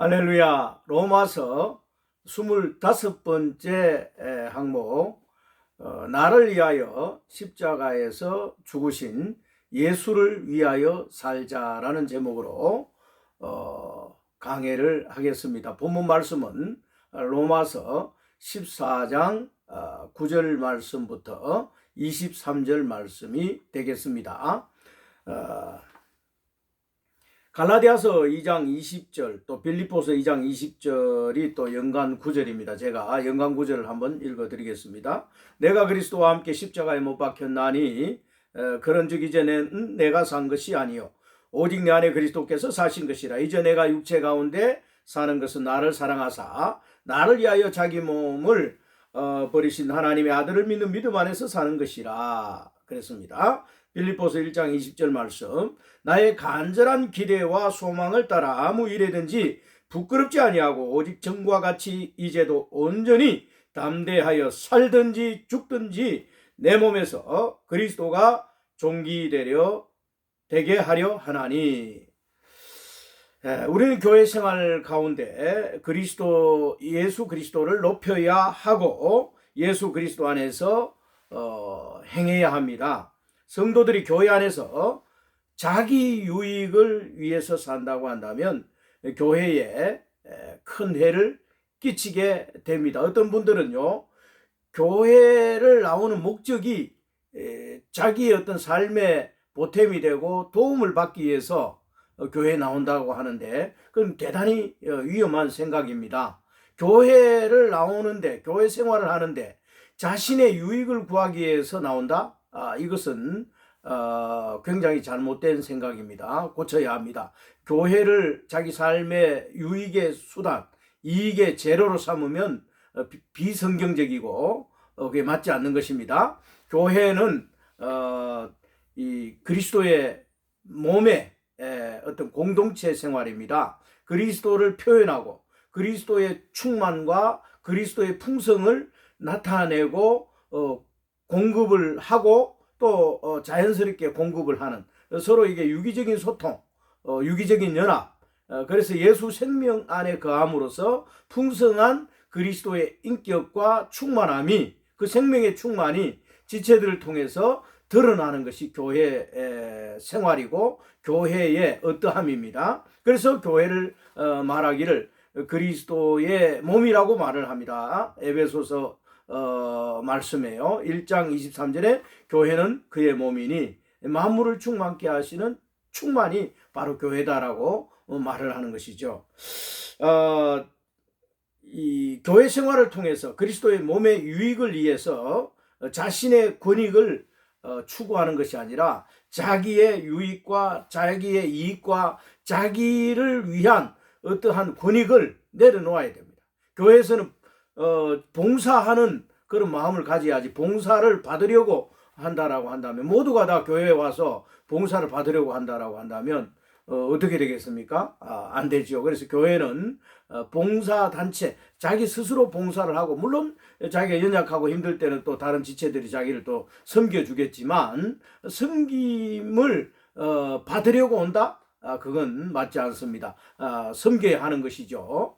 할렐루야 로마서 25번째 항목 어, 나를 위하여 십자가에서 죽으신 예수를 위하여 살자라는 제목으로 어, 강해를 하겠습니다. 본문 말씀은 로마서 14장 9절 말씀부터 23절 말씀이 되겠습니다. 어, 갈라디아서 2장 20절 또 빌립보서 2장 20절이 또 연간 구절입니다. 제가 연간 구절을 한번 읽어 드리겠습니다. 내가 그리스도와 함께 십자가에 못 박혔나니 어, 그런즉 이제는 내가 산 것이 아니요 오직 내 안에 그리스도께서 사신 것이라 이제 내가 육체 가운데 사는 것은 나를 사랑하사 나를 위하여 자기 몸을 어, 버리신 하나님의 아들을 믿는 믿음 안에서 사는 것이라 그랬습니다. 빌립보서 1장 20절 말씀 나의 간절한 기대와 소망을 따라 아무 일에든지 부끄럽지 아니하고 오직 정과 같이 이제도 온전히 담대하여 살든지 죽든지 내 몸에서 그리스도가 종기되려 되게 하려 하나니 예, 우리는 교회 생활 가운데 그리스도 예수 그리스도를 높여야 하고 예수 그리스도 안에서 어, 행해야 합니다. 성도들이 교회 안에서 자기 유익을 위해서 산다고 한다면 교회에 큰 해를 끼치게 됩니다. 어떤 분들은요, 교회를 나오는 목적이 자기의 어떤 삶의 보탬이 되고 도움을 받기 위해서 교회에 나온다고 하는데 그건 대단히 위험한 생각입니다. 교회를 나오는데 교회 생활을 하는데 자신의 유익을 구하기 위해서 나온다? 아, 이것은 어, 굉장히 잘못된 생각입니다. 고쳐야 합니다. 교회를 자기 삶의 유익의 수단, 이익의 재료로 삼으면 어, 비성경적이고 어, 그게 맞지 않는 것입니다. 교회는 어, 이 그리스도의 몸의 에, 어떤 공동체 생활입니다. 그리스도를 표현하고 그리스도의 충만과 그리스도의 풍성을 나타내고 어, 공급을 하고 또 어, 자연스럽게 공급을 하는 서로 이게 유기적인 소통, 어, 유기적인 연합. 어, 그래서 예수 생명 안에 거함으로써 풍성한 그리스도의 인격과 충만함이 그 생명의 충만이 지체들을 통해서 드러나는 것이 교회 생활이고 교회의 어떠함입니다. 그래서 교회를 말하기를 그리스도의 몸이라고 말을 합니다. 에베소서 어, 말씀이에요. 1장 23절에 교회는 그의 몸이니 만물을 충만케 하시는 충만이 바로 교회다라고 어, 말을 하는 것이죠. 어, 이 교회 생활을 통해서 그리스도의 몸의 유익을 위해서 자신의 권익을 어, 추구하는 것이 아니라 자기의 유익과 자기의 이익과 자기를 위한 어떠한 권익을 내려놓아야 됩니다. 교회에서는 어, 봉사하는 그런 마음을 가져야지 봉사를 받으려고 한다라고 한다면 모두가 다 교회에 와서 봉사를 받으려고 한다라고 한다면 어, 어떻게 되겠습니까? 아, 안 되죠. 그래서 교회는 어, 봉사 단체 자기 스스로 봉사를 하고 물론 자기가 연약하고 힘들 때는 또 다른 지체들이 자기를 또 섬겨 주겠지만 섬김을 어, 받으려고 온다? 아, 그건 맞지 않습니다. 아, 섬겨야 하는 것이죠.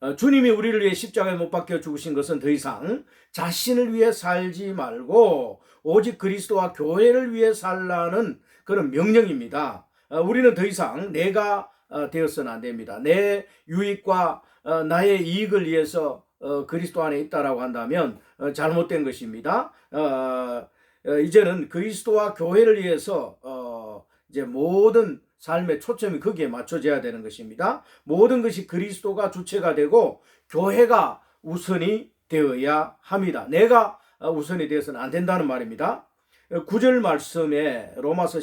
어, 주님이 우리를 위해 십자가에 못 박혀 죽으신 것은 더 이상 자신을 위해 살지 말고 오직 그리스도와 교회를 위해 살라는 그런 명령입니다. 어, 우리는 더 이상 내가 어, 되어서는 안 됩니다. 내 유익과 나의 이익을 위해서 그리스도 안에 있다라고 한다면 잘못된 것입니다. 이제는 그리스도와 교회를 위해서 이제 모든 삶의 초점이 거기에 맞춰져야 되는 것입니다. 모든 것이 그리스도가 주체가 되고 교회가 우선이 되어야 합니다. 내가 우선이 되어서는 안 된다는 말입니다. 9절 말씀에 로마서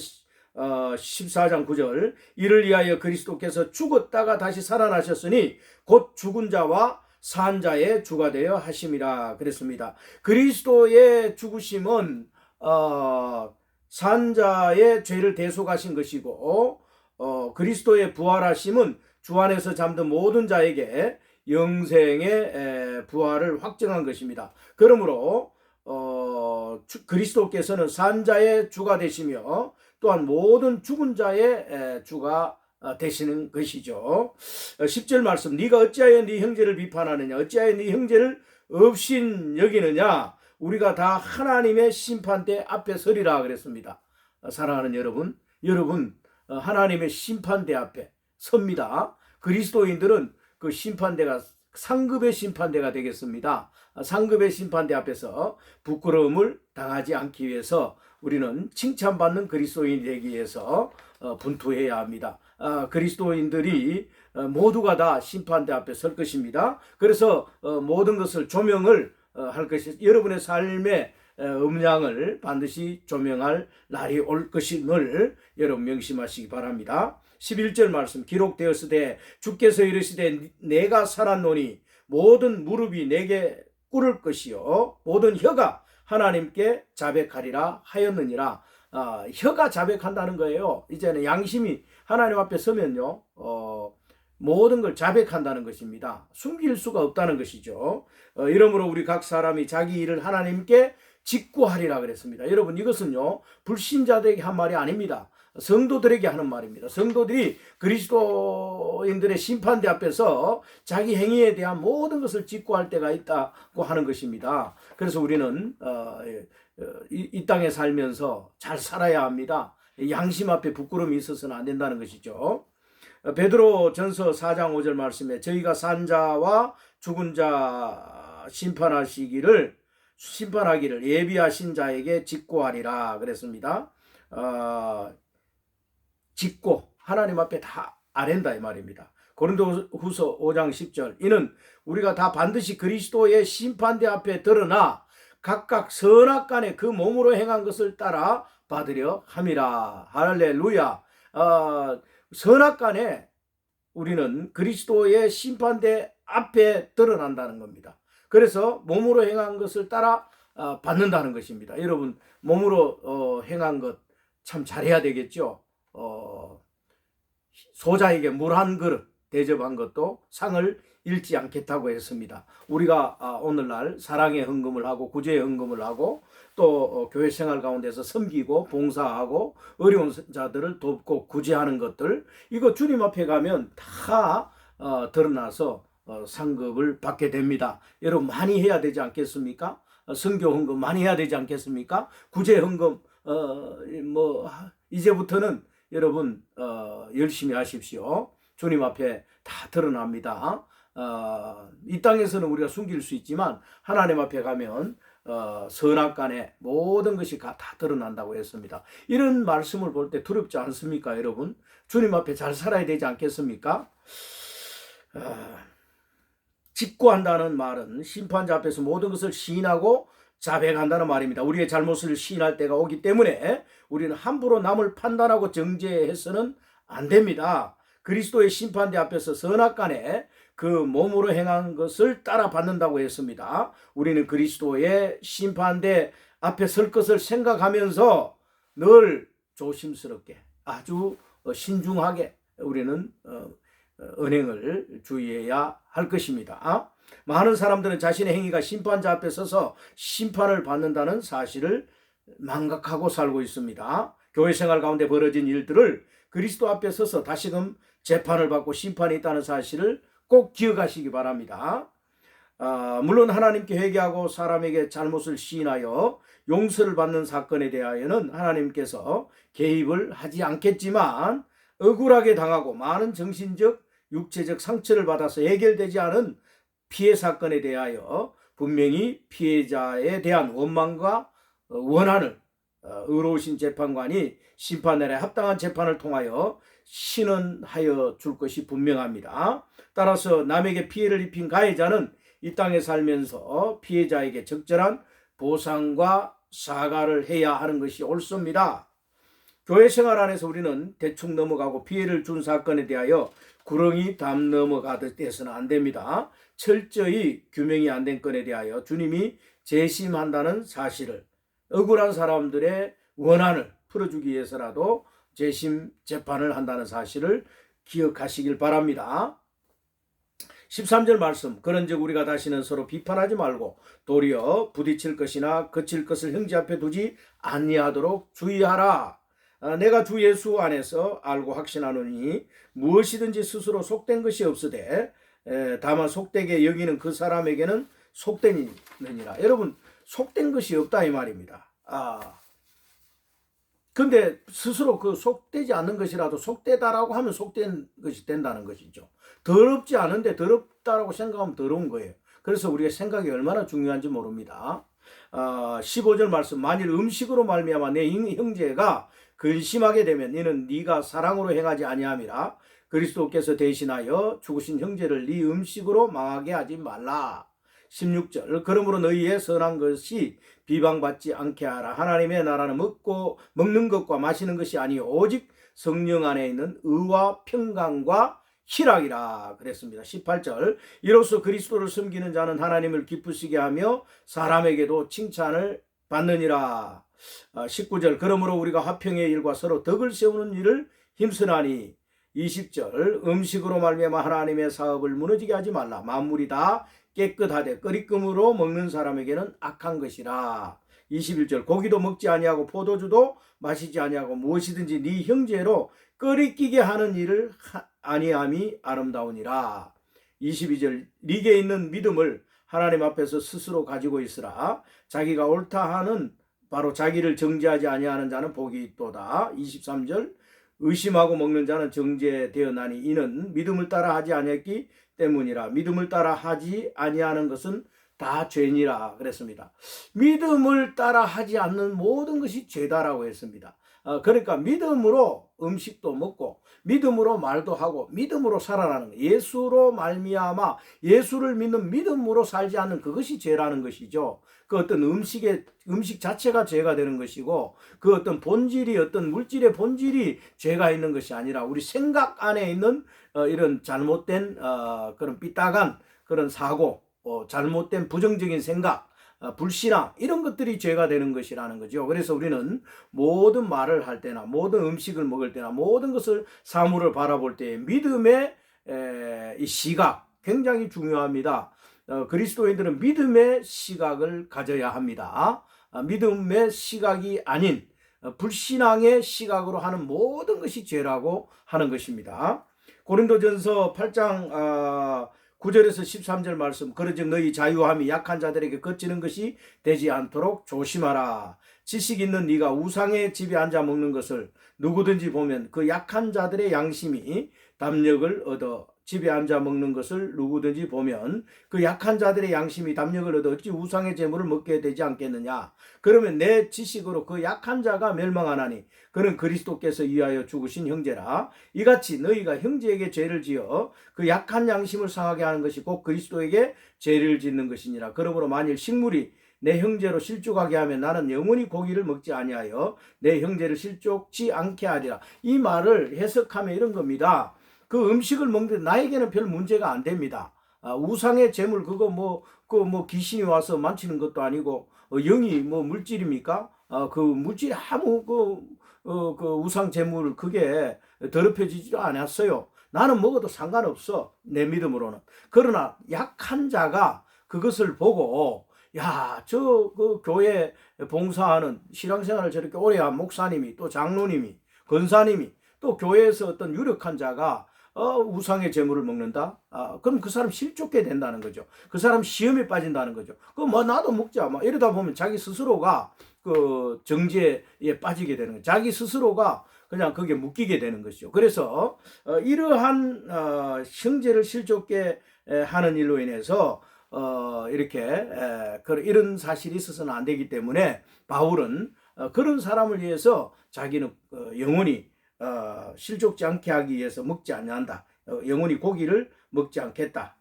14장 어, 9절 이를 위하여 그리스도께서 죽었다가 다시 살아나셨으니 곧 죽은 자와 산 자의 주가 되어 하심이라 그랬습니다. 그리스도의 죽으심은 어, 산자의 죄를 대속하신 것이고 어, 그리스도의 부활하심은 주 안에서 잠든 모든 자에게 영생의 에, 부활을 확정한 것입니다. 그러므로 어, 주, 그리스도께서는 산자의 주가 되시며 또한 모든 죽은 자의 에, 주가 어, 되시는 것이죠. 어, 10절 말씀 네가 어찌하여 네 형제를 비판하느냐 어찌하여 네 형제를 없인 여기느냐 우리가 다 하나님의 심판대 앞에 서리라 그랬습니다. 어, 사랑하는 여러분 여러분 어, 하나님의 심판대 앞에 섭니다. 그리스도인들은 그 심판대가 상급의 심판대가 되겠습니다. 어, 상급의 심판대 앞에서 부끄러움을 당하지 않기 위해서 우리는 칭찬받는 그리스도인이 되기 위해서 어, 분투해야 합니다. 아, 그리스도인들이 어, 모두가 다 심판대 앞에 설 것입니다. 그래서 어, 모든 것을 조명을 어, 할 것이 여러분의 어, 음량을 반드시 조명할 날이 올 것임을 여러분 명심하시기 바랍니다. 11절 말씀 기록되었으되 주께서 이르시되 내가 살았노니 모든 무릎이 내게 꿇을 것이요 모든 혀가 하나님께 자백하리라 하였느니라. 아, 혀가 자백한다는 거예요. 이제는 양심이 하나님 앞에 서면요, 어, 모든 걸 자백한다는 것입니다. 숨길 수가 없다는 것이죠. 어, 이러므로 우리 각 사람이 자기 일을 하나님께 직구하리라 그랬습니다. 여러분 이것은요 불신자들에게 한 말이 아닙니다. 성도들에게 하는 말입니다. 성도들이 그리스도인들의 심판대 앞에서 자기 행위에 대한 모든 것을 직구할 때가 있다고 하는 것입니다. 그래서 우리는 어, 어, 이, 이 땅에 살면서 잘 살아야 합니다. 양심 앞에 부끄러움이 있어서는 안 된다는 것이죠. 어, 베드로 전서 4장 5절 말씀에 저희가 산 자와 죽은 자 심판하시기를 심판하기를 예비하신 자에게 직고하리라 그랬습니다. 어, 직고 하나님 앞에 다 아랜다 이 말입니다. 고린도후서 5장 10절 이는 우리가 다 반드시 그리스도의 심판대 앞에 드러나 각각 선악 간에 그 몸으로 행한 것을 따라 받으려 함이라 할렐루야 어, 선악 간에 우리는 그리스도의 심판대 앞에 드러난다는 겁니다. 그래서 몸으로 행한 것을 따라 어, 받는다는 것입니다. 여러분 몸으로 어, 행한 것 참 잘해야 되겠죠. 어, 소자에게 물 한 그릇 대접한 것도 상을 잃지 않겠다고 했습니다. 우리가 아, 오늘날 사랑의 헌금을 하고 구제의 헌금을 하고 또 어, 교회 생활 가운데서 섬기고 봉사하고 어려운 자들을 돕고 구제하는 것들 이거 주님 앞에 가면 다 어, 드러나서 어, 상급을 받게 됩니다. 여러분 많이 해야 되지 않겠습니까? 어, 선교 헌금 많이 해야 되지 않겠습니까? 구제 헌금 어, 뭐 이제부터는 여러분 어, 열심히 하십시오. 주님 앞에 다 드러납니다. 어, 이 땅에서는 우리가 숨길 수 있지만 하나님 앞에 가면 어, 선악간에 모든 것이 다 드러난다고 했습니다. 이런 말씀을 볼 때 두렵지 않습니까, 여러분? 주님 앞에 잘 살아야 되지 않겠습니까? 어, 직구한다는 말은 심판자 앞에서 모든 것을 시인하고 자백한다는 말입니다. 우리의 잘못을 시인할 때가 오기 때문에 우리는 함부로 남을 판단하고 정죄해서는 안 됩니다. 그리스도의 심판대 앞에서 선악간에 그 몸으로 행한 것을 따라 받는다고 했습니다. 우리는 그리스도의 심판대 앞에 설 것을 생각하면서 늘 조심스럽게 아주 신중하게 우리는 어, 은행을 주의해야 할 것입니다. 많은 사람들은 자신의 행위가 심판자 앞에 서서 심판을 받는다는 사실을 망각하고 살고 있습니다. 교회 생활 가운데 벌어진 일들을 그리스도 앞에 서서 다시금 재판을 받고 심판이 있다는 사실을 꼭 기억하시기 바랍니다. 아, 물론 하나님께 회개하고 사람에게 잘못을 시인하여 용서를 받는 사건에 대하여는 하나님께서 개입을 하지 않겠지만 억울하게 당하고 많은 정신적, 육체적 상처를 받아서 해결되지 않은 피해 사건에 대하여 분명히 피해자에 대한 원망과 원한을 어, 의로우신 재판관이 심판날에 합당한 재판을 통하여 신원하여 줄 것이 분명합니다. 따라서 남에게 피해를 입힌 가해자는 이 땅에 살면서 피해자에게 적절한 보상과 사과를 해야 하는 것이 옳습니다. 교회 생활 안에서 우리는 대충 넘어가고 피해를 준 사건에 대하여 구렁이 담 넘어가듯 해서는 안 됩니다. 철저히 규명이 안 된 건에 대하여 주님이 재심한다는 사실을 억울한 사람들의 원한을 풀어주기 위해서라도 재심 재판을 한다는 사실을 기억하시길 바랍니다. 13절 말씀 그런즉 우리가 다시는 서로 비판하지 말고 도리어 부딪힐 것이나 거칠 것을 형제 앞에 두지 아니하도록 주의하라. 아, 내가 주 예수 안에서 알고 확신하노니 무엇이든지 스스로 속된 것이 없으되 에, 다만 속되게 여기는 그 사람에게는 속되니라. 여러분 속된 것이 없다 이 말입니다. 아 근데 스스로 그 속되지 않는 것이라도 속되다라고 하면 속된 것이 된다는 것이죠. 더럽지 않은데 더럽다라고 생각하면 더러운 거예요. 그래서 우리가 생각이 얼마나 중요한지 모릅니다. 아, 15절 말씀 만일 음식으로 말미암아 내 형제가 근심하게 되면 이는 네가 사랑으로 행하지 아니함이라 그리스도께서 대신하여 죽으신 형제를 네 음식으로 망하게 하지 말라. 16절 그러므로 너희의 선한 것이 비방받지 않게 하라. 하나님의 나라는 먹고 먹는 것과 마시는 것이 아니요 오직 성령 안에 있는 의와 평강과 희락이라 그랬습니다. 18절 이로써 그리스도를 섬기는 자는 하나님을 기쁘시게 하며 사람에게도 칭찬을 받느니라. 19절 그러므로 우리가 화평의 일과 서로 덕을 세우는 일을 힘쓰나니 20절 음식으로 말미암아 하나님의 사업을 무너지게 하지 말라. 만물이 다 깨끗하되 끓이금으로 먹는 사람에게는 악한 것이라. 21절 고기도 먹지 아니하고 포도주도 마시지 아니하고 무엇이든지 네 형제로 끓이끼게 하는 일을 아니함이 아름다우니라. 22절 네게 있는 믿음을 하나님 앞에서 스스로 가지고 있으라. 자기가 옳다 하는 바로 자기를 정죄하지 아니하는 자는 복이 있도다. 23절 의심하고 먹는 자는 정죄되었나니 이는 믿음을 따라 하지 아니했기 때문이라. 믿음을 따라 하지 아니하는 것은 다 죄니라 그랬습니다. 믿음을 따라 하지 않는 모든 것이 죄다라고 했습니다. 어, 그러니까 믿음으로 음식도 먹고 믿음으로 말도 하고 믿음으로 살아나는 거. 예수로 말미암아 예수를 믿는 믿음으로 살지 않는 그것이 죄라는 것이죠. 그 어떤 음식의 음식 자체가 죄가 되는 것이고 그 어떤 본질이 어떤 물질의 본질이 죄가 있는 것이 아니라 우리 생각 안에 있는 어, 이런 잘못된 어, 그런 삐딱한 그런 사고 어, 잘못된 부정적인 생각 어, 불신앙 이런 것들이 죄가 되는 것이라는 거죠. 그래서 우리는 모든 말을 할 때나 모든 음식을 먹을 때나 모든 것을 사물을 바라볼 때 믿음의 에, 이 시각 굉장히 중요합니다. 어, 그리스도인들은 믿음의 시각을 가져야 합니다. 어, 믿음의 시각이 아닌 어, 불신앙의 시각으로 하는 모든 것이 죄라고 하는 것입니다. 고린도전서 8장 어, 9절에서 13절 말씀 그러즉 너희 자유함이 약한 자들에게 거치는 것이 되지 않도록 조심하라. 지식 있는 네가 우상의 집에 앉아 먹는 것을 누구든지 보면 그 약한 자들의 양심이 담력을 얻어 집에 앉아 먹는 것을 누구든지 보면 그 약한 자들의 양심이 담력을 얻어 어찌 우상의 재물을 먹게 되지 않겠느냐. 그러면 내 지식으로 그 약한 자가 멸망하나니 그는 그리스도께서 위하여 죽으신 형제라. 이같이 너희가 형제에게 죄를 지어 그 약한 양심을 상하게 하는 것이 곧 그리스도에게 죄를 짓는 것이니라. 그러므로 만일 식물이 내 형제로 실족하게 하면 나는 영원히 고기를 먹지 아니하여 내 형제를 실족지 않게 하리라. 이 말을 해석하면 이런 겁니다. 그 음식을 먹는데 나에게는 별 문제가 안 됩니다. 아, 우상의 재물 그거 뭐 그 뭐 귀신이 와서 만지는 것도 아니고 어, 영이 뭐 물질입니까? 아, 그 물질이 아무 그, 어, 그 우상 재물 그게 더럽혀지지도 않았어요. 나는 먹어도 상관없어 내 믿음으로는. 그러나 약한 자가 그것을 보고 야, 저 그 교회 봉사하는 신앙생활을 저렇게 오래 한 목사님이 또 장로님이 권사님이 또 교회에서 어떤 유력한 자가 어, 우상의 재물을 먹는다? 아, 그럼 그 사람 실족게 된다는 거죠. 그 사람 시험에 빠진다는 거죠. 그뭐 나도 먹자. 막 이러다 보면 자기 스스로가 그 정죄에 빠지게 되는 거죠. 자기 스스로가 그냥 거기에 묶이게 되는 것이죠. 그래서 어, 이러한 어, 형제를 실족게 하는 일로 인해서 어, 이렇게 에, 그, 이런 사실이 있어서는 안 되기 때문에 바울은 어, 그런 사람을 위해서 자기는 어, 영원히 어, 실족지 않게 하기 위해서 먹지 않는다. 어, 영원히 고기를 먹지 않겠다.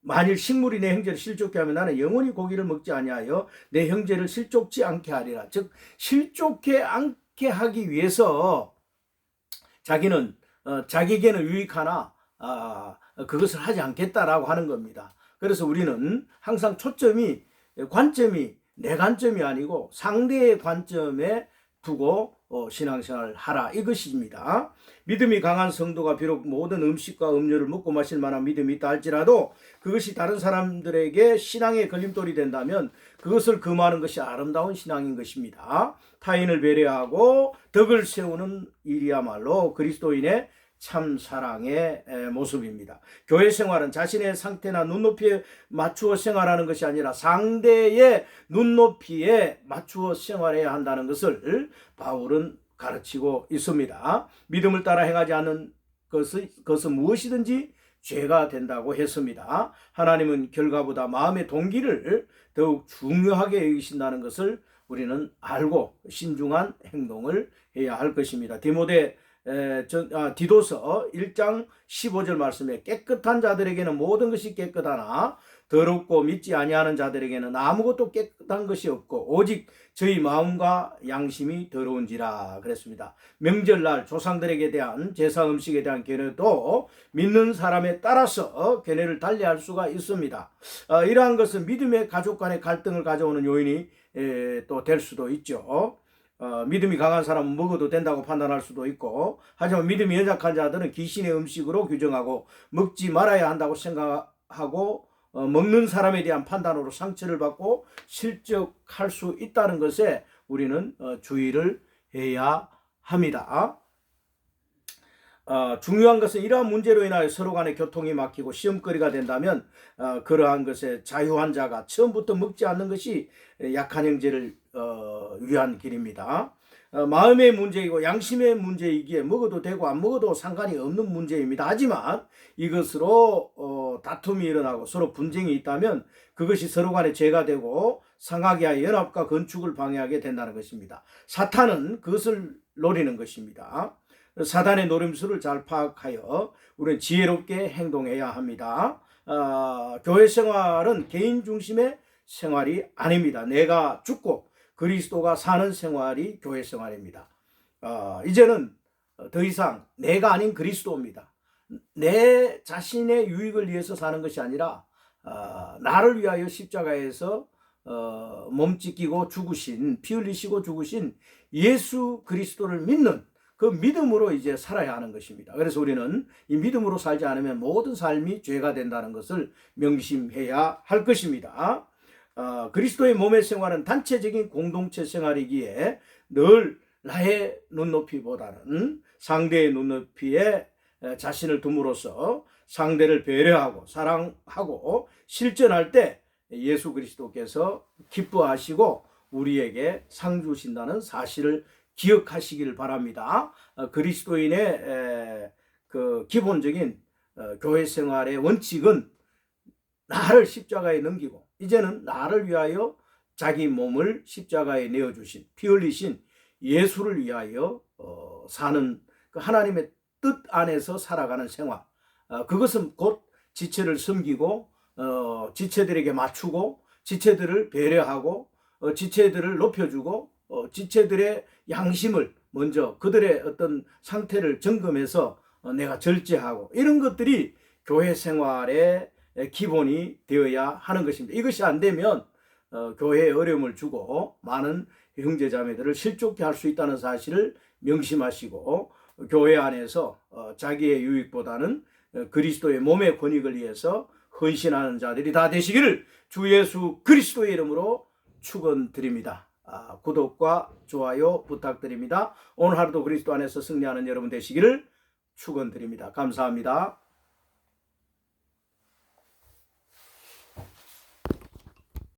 만일 식물이 내 형제를 실족케 하면 나는 영원히 고기를 먹지 아니하여 내 형제를 실족지 않게 하리라. 즉 실족해 않게 하기 위해서 자기는 어, 자기에게는 유익하나 아, 그것을 하지 않겠다라고 하는 겁니다. 그래서 우리는 항상 초점이 관점이 내 관점이 아니고 상대의 관점에 두고 어, 신앙생활을 하라 이것입니다. 믿음이 강한 성도가 비록 모든 음식과 음료를 먹고 마실 만한 믿음이 있다 할지라도 그것이 다른 사람들에게 신앙의 걸림돌이 된다면 그것을 금하는 것이 아름다운 신앙인 것입니다. 타인을 배려하고 덕을 세우는 일이야말로 그리스도인의 참 사랑의 에, 모습입니다. 교회 생활은 자신의 상태나 눈높이에 맞추어 생활하는 것이 아니라 상대의 눈높이에 맞추어 생활해야 한다는 것을 바울은 가르치고 있습니다. 믿음을 따라 행하지 않는 것은, 것은 무엇이든지 죄가 된다고 했습니다. 하나님은 결과보다 마음의 동기를 더욱 중요하게 여기신다는 것을 우리는 알고 신중한 행동을 해야 할 것입니다. 디모데 에, 저, 아, 디도서 1장 15절 말씀에 깨끗한 자들에게는 모든 것이 깨끗하나 더럽고 믿지 아니하는 자들에게는 아무것도 깨끗한 것이 없고 오직 저희 마음과 양심이 더러운지라 그랬습니다. 명절날 조상들에게 대한 제사 음식에 대한 견해도 믿는 사람에 따라서 견해를 달리할 수가 있습니다. 어, 이러한 것은 믿음의 가족 간의 갈등을 가져오는 요인이 또 될 수도 있죠. 어, 믿음이 강한 사람은 먹어도 된다고 판단할 수도 있고 하지만 믿음이 연약한 자들은 귀신의 음식으로 규정하고 먹지 말아야 한다고 생각하고 어, 먹는 사람에 대한 판단으로 상처를 받고 실적할 수 있다는 것에 우리는 어, 주의를 해야 합니다. 어, 중요한 것은 이러한 문제로 인하여 서로 간의 교통이 막히고 시험거리가 된다면 어, 그러한 것에 자유한 자가 처음부터 먹지 않는 것이 약한 형제를 어, 위한 길입니다. 어, 마음의 문제이고 양심의 문제이기에 먹어도 되고 안 먹어도 상관이 없는 문제입니다. 하지만 이것으로 어, 다툼이 일어나고 서로 분쟁이 있다면 그것이 서로 간에 죄가 되고 하여 연합과 건축을 방해하게 된다는 것입니다. 사탄은 그것을 노리는 것입니다. 사단의 노림수를 잘 파악하여 우리는 지혜롭게 행동해야 합니다. 어, 교회 생활은 개인 중심의 생활이 아닙니다. 내가 죽고 그리스도가 사는 생활이 교회 생활입니다. 어, 이제는 더 이상 내가 아닌 그리스도입니다. 내 자신의 유익을 위해서 사는 것이 아니라 어, 나를 위하여 십자가에서 어, 몸 찢기고 죽으신 피 흘리시고 죽으신 예수 그리스도를 믿는 그 믿음으로 이제 살아야 하는 것입니다. 그래서 우리는 이 믿음으로 살지 않으면 모든 삶이 죄가 된다는 것을 명심해야 할 것입니다. 어, 그리스도의 몸의 생활은 단체적인 공동체 생활이기에 늘 나의 눈높이보다는 상대의 눈높이에 자신을 둠으로써 상대를 배려하고 사랑하고 실전할 때 예수 그리스도께서 기뻐하시고 우리에게 상 주신다는 사실을 기억하시기를 바랍니다. 어, 그리스도인의 그 기본적인 어, 교회 생활의 원칙은 나를 십자가에 넘기고 이제는 나를 위하여 자기 몸을 십자가에 내어 주신 피 흘리신 예수를 위하여 어, 사는 그 하나님의 뜻 안에서 살아가는 생활. 그것은 곧 지체를 섬기고 지체들에게 맞추고 지체들을 배려하고 지체들을 높여주고 어, 지체들의 양심을 먼저 그들의 어떤 상태를 점검해서 어, 내가 절제하고 이런 것들이 교회 생활의 기본이 되어야 하는 것입니다. 이것이 안 되면 어, 교회에 어려움을 주고 많은 형제자매들을 실족케 할 수 있다는 사실을 명심하시고 교회 안에서 어, 자기의 유익보다는 어, 그리스도의 몸의 권익을 위해서 헌신하는 자들이 다 되시기를 주 예수 그리스도의 이름으로 축원드립니다. 아, 구독과 좋아요 부탁드립니다. 오늘 하루도 그리스도 안에서 승리하는 여러분 되시기를 축원드립니다. 감사합니다.